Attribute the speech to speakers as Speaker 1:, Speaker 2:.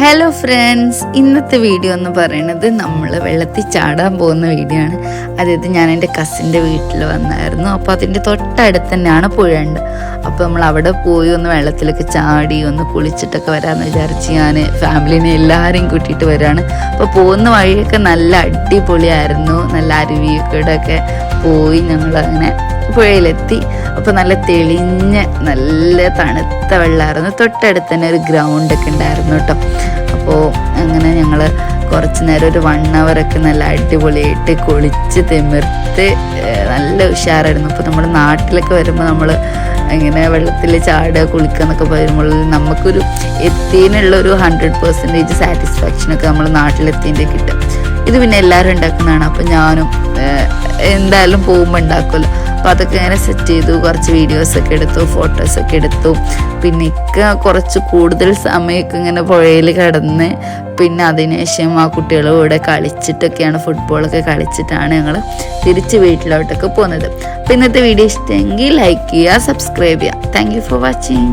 Speaker 1: Hello friends ഇന്നത്തെ video എന്ന് പറയുന്നത് നമ്മൾ വെള്ളത്തിൽ ചാടാൻ പോകുന്ന വീഡിയോ ആണ്. അതായത് ഞാൻ എന്റെ കസിന്റെ വീട്ടിൽ വന്നായിരുന്നു. അപ്പോൾ അതിന്റെ തൊട്ടടുത്ത് തന്നെയാണ് പുഴയുണ്ട് അപ്പോൾ നമ്മൾ അവിടെ പോയി ഒന്ന് വെള്ളത്തിലൊക്കെ ചാടി ഒന്ന് കുളിച്ചിട്ടൊക്കെ വരാമെന്ന് വിചാരിച്ച് ഞാൻ ഫാമിലിനെ എല്ലാവരെയും കൂട്ടിയിട്ട് വരികയാണ് അപ്പോൾ പോകുന്ന വഴിയൊക്കെ നല്ല അടിപൊളിയായിരുന്നു. നല്ല അരുവിയൊക്കെ പോയി ഞങ്ങൾ അങ്ങനെ പുഴയിലെത്തി. അപ്പോൾ നല്ല തെളിഞ്ഞ നല്ല തണുത്ത വെള്ളമായിരുന്നു തൊട്ടടുത്ത് തന്നെ ഒരു ഗ്രൗണ്ട് ഒക്കെ ഉണ്ടായിരുന്നു കേട്ടോ. അപ്പോൾ അങ്ങനെ ഞങ്ങൾ കുറച്ച് നേരം ഒരു വൺ ഒക്കെ നല്ല അടിപൊളിയായിട്ട് കുളിച്ച് തിമിർത്ത് നല്ല ഉഷാറായിരുന്നു. അപ്പോൾ നമ്മൾ നാട്ടിലൊക്കെ വരുമ്പോൾ നമ്മൾ ഇങ്ങനെ വെള്ളത്തിൽ ചാടുക കുളിക്കുക എന്നൊക്കെ പറയുമ്പോൾ നമുക്കൊരു എത്തിയുള്ള ഒരു ഹൺഡ്രഡ് പെർസെന്റേജ് സാറ്റിസ്ഫാക്ഷനൊക്കെ നമ്മൾ നാട്ടിലെത്തിന്റെ കിട്ടും. ഇത് പിന്നെ എല്ലാവരും ഉണ്ടാക്കുന്നതാണ്. അപ്പം ഞാനും എന്തായാലും പോകുമ്പോൾ ഉണ്ടാക്കുമല്ലോ. അപ്പോൾ അതൊക്കെ ഇങ്ങനെ സെറ്റ് ചെയ്തു കുറച്ച് വീഡിയോസൊക്കെ എടുത്തു ഫോട്ടോസൊക്കെ എടുത്തു. പിന്നെ ഇക്ക കുറച്ച് കൂടുതൽ സമയമൊക്കെ ഇങ്ങനെ പുഴയിൽ കിടന്ന് പിന്നെ അതിനുശേഷം ആ കുട്ടികളുടെ കൂടെ കളിച്ചിട്ടൊക്കെയാണ് ഫുട്ബോളൊക്കെ കളിച്ചിട്ടാണ് ഞങ്ങൾ തിരിച്ച് വീട്ടിലോട്ടൊക്കെ പോകുന്നത്. അപ്പോൾ ഇന്നത്തെ വീഡിയോ ഇഷ്ടമെങ്കിൽ ലൈക്ക് ചെയ്യുക സബ്സ്ക്രൈബ് ചെയ്യുക. Thank for watching